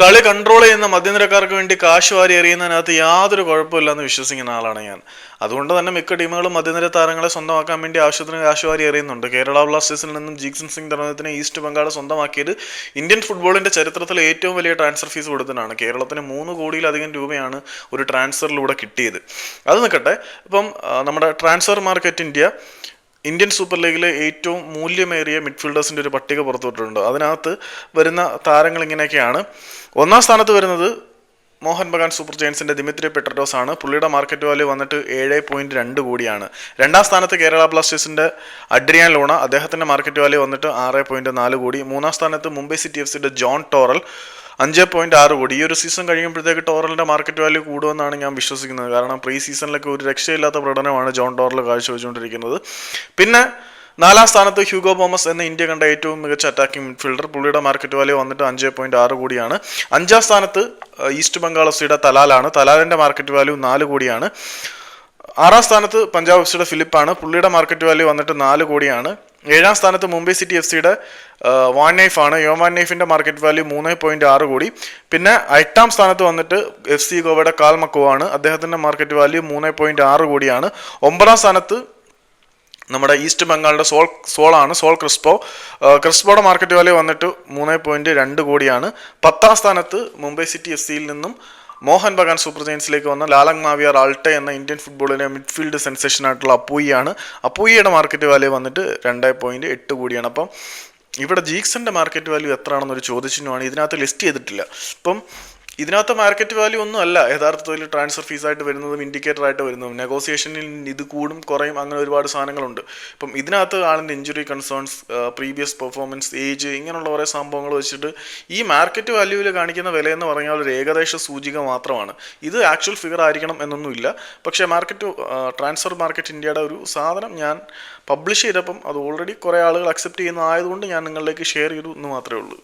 കളി കൺട്രോൾ ചെയ്യുന്ന മധ്യനിരക്കാർക്ക് വേണ്ടി കാശ് വാരി എറിയുന്നതിനകത്ത് യാതൊരു കുഴപ്പമില്ലെന്ന് വിശ്വസിക്കുന്ന ആളാണ് ഞാൻ. അതുകൊണ്ട് തന്നെ മിക്ക ടീമുകളും മധ്യനിര താരങ്ങളെ സ്വന്തമാക്കാൻ വേണ്ടി ആവശ്യത്തിന് കാശ് വാരി എറിയുന്നുണ്ട്. കേരള ബ്ലാസ്റ്റേഴ്സിൽ നിന്നും ജീക്സൺ സിംഗ് ധർമ്മത്തിന് ഈസ്റ്റ് ബംഗാൾ സ്വന്തമാക്കിയത് ഇന്ത്യൻ ഫുട്ബോളിന്റെ ചരിത്രത്തിലെ ഏറ്റവും വലിയ ട്രാൻസ്ഫർ ഫീസ് കൊടുത്തതാണ്. കേരളത്തിന് മൂന്ന് കോടിയിലധികം രൂപയാണ് ഒരു ട്രാൻസ്ഫറിലൂടെ കിട്ടിയത്. അത് നിൽക്കട്ടെ. ഇപ്പം നമ്മുടെ transfer market India Indian super ലീഗിലെ ഏറ്റവും മൂല്യമേറിയ മിഡ്ഫീൽഡേഴ്സിന്റെ ഒരു പട്ടിക പുറത്തുവിട്ടിട്ടുണ്ട് അതിനകത്ത് വരുന്ന താരങ്ങൾ ഇങ്ങനെയൊക്കെയാണ്. ഒന്നാം സ്ഥാനത്ത് വരുന്നത് മോഹൻ ബഗാൻ സൂപ്പർ ജയൻസിന്റെ ദിമിത്രി പെട്രഡോസ് ആണ്. പുള്ളിയുടെ മാർക്കറ്റ് വാല്യൂ വന്നിട്ട് ഏഴ് പോയിന്റ് രണ്ട് കോടിയാണ്. രണ്ടാം സ്ഥാനത്ത് കേരള ബ്ലാസ്റ്റേഴ്സിന്റെ അഡ്രിയാൻ ലോണ. അദ്ദേഹത്തിന്റെ മാർക്കറ്റ് വാല്യൂ വന്നിട്ട് ആറ് പോയിന്റ് നാല് കോടി. മൂന്നാം സ്ഥാനത്ത് മുംബൈ സിറ്റി എഫ് സിയുടെ ജോൺ ടോറൽ. അഞ്ച് പോയിന്റ് ആറ് കോടി. ഈ ഒരു സീസൺ കഴിയുമ്പോഴത്തേക്ക് ടോറലിന്റെ മാർക്കറ്റ് വാല്യൂ കൂടുമെന്നാണ് ഞാൻ വിശ്വസിക്കുന്നത്. കാരണം പ്രീ സീസണിലൊക്കെ ഒരു രക്ഷയില്ലാത്ത പ്രകടനമാണ് ജോൺ ടോറൽ കാഴ്ചവെച്ചുകൊണ്ടിരിക്കുന്നത്. പിന്നെ നാലാം സ്ഥാനത്ത് ഹ്യൂഗോ ബോമസ് എന്ന ഇന്ത്യ കണ്ട ഏറ്റവും മികച്ച അറ്റാക്കിംഗ് മിഡ്ഫീൽഡർ പുള്ളിയുടെ മാർക്കറ്റ് വാല്യൂ വന്നിട്ട് അഞ്ച് പോയിന്റ് ആറ് കോടിയാണ്. അഞ്ചാം സ്ഥാനത്ത് ഈസ്റ്റ് ബംഗാൾ എഫ് സിയുടെ തലാലാണ്. തലാലിന്റെ മാർക്കറ്റ് വാല്യൂ നാല് കോടിയാണ്. ആറാം സ്ഥാനത്ത് പഞ്ചാബ് എഫ് സിയുടെ ഫിലിപ്പാണ് പുള്ളിയുടെ മാർക്കറ്റ് വാല്യൂ വന്നിട്ട് നാല് കോടിയാണ്. ഏഴാം സ്ഥാനത്ത് മുംബൈ സിറ്റി എഫ് സിയുടെ വാൻ നൈഫ് ആണ്. യോ വാൻ നൈഫിന്റെ മാർക്കറ്റ് വാല്യൂ മൂന്ന് പോയിന്റ് ആറ് കോടി. പിന്നെ എട്ടാം സ്ഥാനത്ത് വന്നിട്ട് എഫ് സി ഗോവയുടെ കാൽ മക്കോ ആണ്. അദ്ദേഹത്തിന്റെ മാർക്കറ്റ് വാല്യൂ മൂന്ന് പോയിന്റ് ആറ് കോടിയാണ്. ഒമ്പതാം സ്ഥാനത്ത് നമ്മുടെ ഈസ്റ്റ് ബംഗാളിന്റെ സോൾ സോളാണ് സോൾ ക്രിസ്പോ. ക്രിസ്പോയുടെ മാർക്കറ്റ് വാല്യൂ വന്നിട്ട് മൂന്ന് പോയിന്റ് രണ്ട് കോടിയാണ്. പത്താം സ്ഥാനത്ത് മുംബൈ സിറ്റി എഫ് സിയിൽ നിന്നും മോഹൻ ബഗാൻ സൂപ്പർ ജയൻസിലേക്ക് വന്ന ലാലങ് മാവിയർ ആൾട്ടെ എന്ന ഇന്ത്യൻ ഫുട്ബോളിലെ മിഡ്ഫീൽഡ് സെൻസേഷൻ ആയിട്ടുള്ള അപ്പൂയിയാണ്. അപ്പൂയിയുടെ മാർക്കറ്റ് വാല്യൂ വന്നിട്ട് രണ്ട് പോയിന്റ് എട്ട് കോടിയാണ്. അപ്പം ഇവിടെ ജീക്സന്റെ മാർക്കറ്റ് വാല്യൂ എത്രയാണെന്നൊരു ചോദ്യചിഹ്നമാണ്. ഇതിനകത്ത് ലിസ്റ്റ് ചെയ്തിട്ടില്ല. ഇപ്പം ഇതിനകത്ത് മാർക്കറ്റ് വാല്യൂ ഒന്നും അല്ല. യഥാർത്ഥത്തിൽ ട്രാൻസ്ഫർ ഫീസ് ആയിട്ട് വരുന്നതും ഇൻഡിക്കേറ്റർ ആയിട്ട് വരുന്നതും. നെഗോസിയേഷനിൽ ഇത് കൂടും കുറയും അങ്ങനെ ഒരുപാട് സാധനങ്ങളുണ്ട്. അപ്പം ഇതിനകത്ത് ആളിന്റെ injury concerns previous performance age ഇങ്ങനെയുള്ള കുറേ സംഭവങ്ങൾ വെച്ചിട്ട് ഈ മാർക്കറ്റ് വാല്യൂവിൽ കാണിക്കുന്ന വില എന്ന് പറഞ്ഞാൽ ഒരു ഏകദേശ സൂചിക മാത്രമാണ്. ഇത് ആക്ച്വൽ ഫിഗർ ആയിരിക്കണം എന്നൊന്നുമില്ല പക്ഷേ മാർക്കറ്റ് ട്രാൻസ്ഫർ മാർക്കറ്റ് ഇന്ത്യയുടെ ഒരു സാധനം ഞാൻ പബ്ലിഷ് ചെയ്തപ്പം അത് ഓൾറെഡി കുറേ ആളുകൾ അക്സെപ്റ്റ് ചെയ്യുന്നതായതുകൊണ്ട് ഞാൻ നിങ്ങളിലേക്ക് ഷെയർ ചെയ്തു എന്ന് മാത്രമേ ഉള്ളൂ.